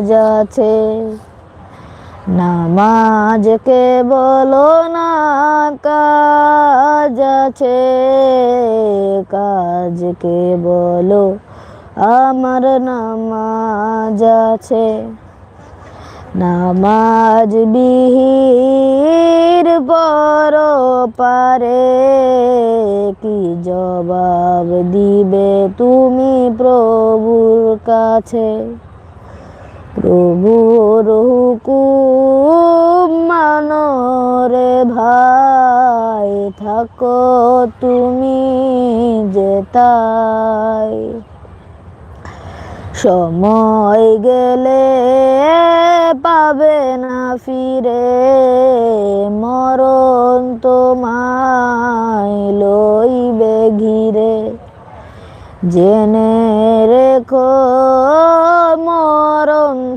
নামাজ আছে নামাজকে বলো না কাজ আছে। কাজকে বলো, আমার নামাজ আছে। নামাজ বিহির পর পারে, কি জবাব দিবে তুমি প্রভুর কাছে? প্রভুর হুকুম মানরে ভাই, থাকো তুমি যেতাই সময় গেলে পাবে না ফিরে, মরণ তোমায় লইবে ঘিরে। জেনে রেখো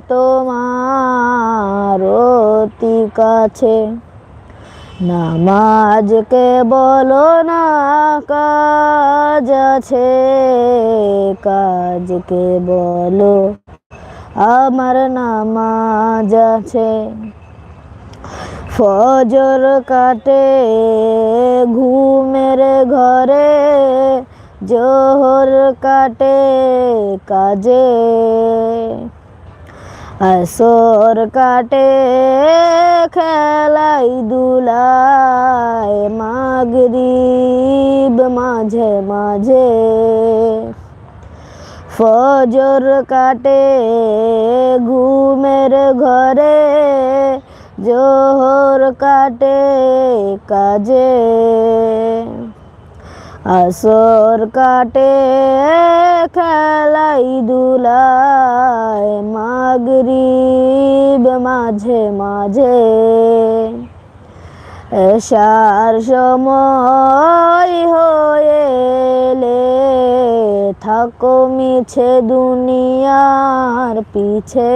তোমার অতি কাছে। নামাজকে বলো না, কাজ আছে কাজকে বলো, আমার নামাজ আছে। ফজর কাটে, ঘুমের ঘরে জোহর কাটে কাজে। আসর কাটে খেলাই দুলাই মাগরিব মাঝে মাঝে। ফজর কাটে ঘুমের ঘরে জোহর কাটে কাজে। আসর কাটে খেলাই দুলাই মাগরিব মাঝে মাঝে। এসার সময় হয়েলে থাকো মিছে দুনিয়ার পিছে।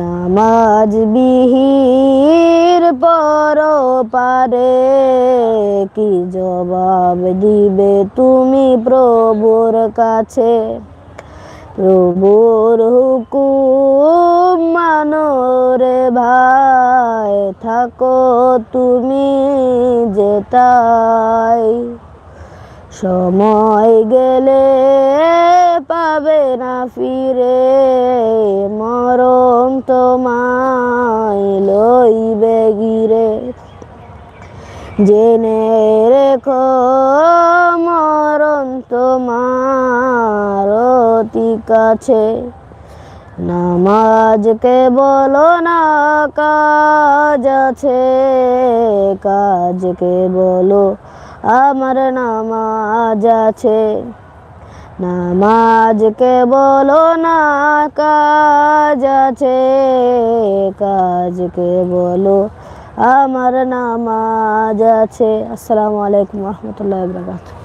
নামাজ বিহির পর পারে, কি জবাব দিবে তুমি প্রভুর কাছে? প্রভুর হুকুম মানো রে ভাই, থাকো তুমি যেতাই সময় গেলে পাবে না ফিরে মরণ তোমায় লইবে গিরে। জেনে রেখো মরণ তোমার অতি কাছে। নামাজকে বলো না কাজ আছে কাজকে বলো আমার নামাজ আছে। নামাজকে বলো না কাজ আছে? কাজকে বলো? আমার নামাজ আছে। আসসালামু আলাইকুম রহমতুল্লাহ বরকাত